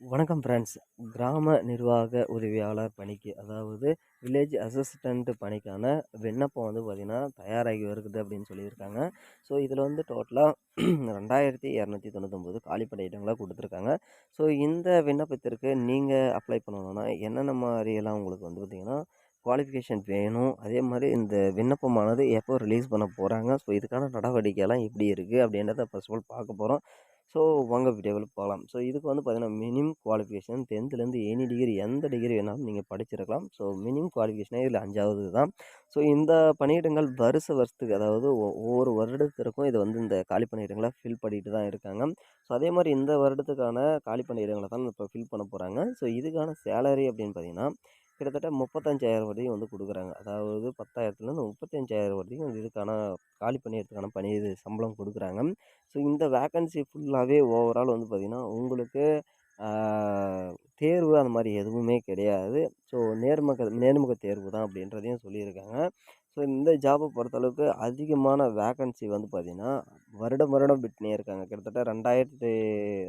வணக்கம் ஃப்ரெண்ட்ஸ் கிராம நிர்வாக உதவியாளர் பணிக்கு அதாவது வில்லேஜ் அசிஸ்டண்ட் பணிக்கான விண்ணப்பம் வந்து பார்த்திங்கன்னா தயாராகி வருகிறது அப்படின்னு சொல்லியிருக்காங்க. ஸோ இதில் வந்து டோட்டலாக ரெண்டாயிரத்தி இரநூத்தி தொண்ணூத்தொம்பது காலிப்படை இடங்களாக கொடுத்துருக்காங்க. ஸோ இந்த விண்ணப்பத்திற்கு நீங்கள் அப்ளை பண்ணணுன்னா என்னென்ன மாதிரியெல்லாம் உங்களுக்கு வந்து பார்த்திங்கன்னா குவாலிஃபிகேஷன் வேணும் அதே மாதிரி இந்த விண்ணப்பமானது எப்போ ரிலீஸ் பண்ண போகிறாங்க ஸோ இதுக்கான நடவடிக்கைலாம் எப்படி இருக்குது அப்படின்றத ஃபர்ஸ்ட் ஆஃப் ஆல் பார்க்க போகிறோம் ஸோ வாங்க வீடியோவில் போகலாம் ஸோ இதுக்கு வந்து பார்த்திங்கன்னா மினிமம் குவாலிஃபிகேஷன் டென்த்துலேருந்து எனி டிகிரி எந்த டிகிரி வேணாலும் நீங்கள் படிச்சிருக்கலாம். ஸோ மினிமம் குவாலிஃபிகேஷனே இதில் அஞ்சாவது தான் ஸோ இந்த பணியிடங்கள் வருஷ வருஷத்துக்கு அதாவது ஒ- ஒவ்வொரு வருடத்திற்கும் இது வந்து இந்த காலி பணியிடங்களை ஃபில் பண்ணிட்டு தான் இருக்காங்க. ஸோ அதே மாதிரி இந்த வருடத்துக்கான காலி பணியிடங்களை தான் இப்போ ஃபில் பண்ண போகிறாங்க ஸோ இதுக்கான சேலரி அப்படின்னு பார்த்தீங்கன்னா கிட்டத்தட்ட முப்பத்தஞ்சாயிரம் வரையும் வந்து கொடுக்குறாங்க. அதாவது பத்தாயிரத்துலேருந்து முப்பத்தஞ்சாயிரம் வரையும் இதுக்கான காலி பணியிடத்துக்கான பணி இது சம்பளம் கொடுக்குறாங்க. ஸோ இந்த வேக்கன்சி ஃபுல்லாகவே ஓவரால் வந்து பார்த்திங்கன்னா உங்களுக்கு தேர்வு அந்த மாதிரி எதுவுமே கிடையாது. ஸோ நேர்முக நேர்முக தேர்வு தான் அப்படின்றதையும் சொல்லியிருக்காங்க. ஸோ இந்த ஜாபை பொறுத்தளவுக்கு அதிகமான வேக்கன்சி வந்து பார்த்திங்கன்னா வருடம் வருடம் விட்டுனே இருக்காங்க. கிட்டத்தட்ட ரெண்டாயிரத்து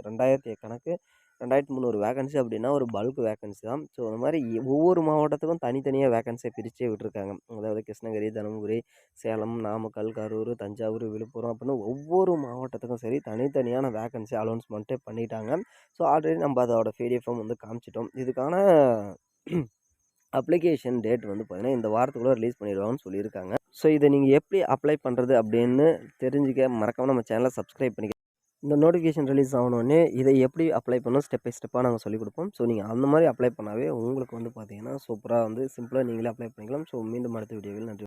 ரெண்டாயிரத்தி கணக்கு ரெண்டாயிரத்தி முந்நூறு வேகன்சி அப்படின்னா ஒரு பல்க் வேகன்சி தான். ஸோ அந்த மாதிரி ஒவ்வொரு மாவட்டத்துக்கும் தனித்தனியாக வேகன்சியை பிரித்தே விட்டுருக்காங்க. அதாவது கிருஷ்ணகிரி தருமபுரி சேலம் நாமக்கல் கரூர் தஞ்சாவூர் விழுப்புரம் அப்படின்னு ஒவ்வொரு மாவட்டத்துக்கும் சரி தனித்தனியான வேகன்சி அலௌன்ஸ்மெண்ட்டே பண்ணிட்டாங்க. ஸோ ஆல்ரெடி நம்ம அதோட பிடிஎஃபும் வந்து காமிச்சிட்டோம். இதுக்கான அப்ளிகேஷன் டேட் வந்து பார்த்தீங்கன்னா இந்த வாரத்துக்குள்ளே ரிலீஸ் பண்ணிடுவாங்கன்னு சொல்லியிருக்காங்க. ஸோ இதை நீங்கள் எப்படி அப்ளை பண்ணுறது அப்படின்னு தெரிஞ்சுக்க மறக்காமல் நம்ம சேனலை சப்ஸ்கிரைப் பண்ணிக்க இந்த நோட்டிஃபிகேஷன் ரிலீஸ் ஆகணுன்னே இதை எப்படி அப்ளை பண்ணணும் ஸ்டெப் பை ஸ்டெப்பாக நாங்கள் சொல்லிக் கொடுப்போம். ஸோ நீங்கள் அந்த மாதிரி அப்ளை பண்ணாவே உங்களுக்கு வந்து பார்த்தீங்கன்னா சூப்பராக வந்து சிம்பிளாக நீங்களே அப்ளை பண்ணிக்கலாம். ஸோ மீண்டும் அடுத்த வீடியோவில் நன்றி.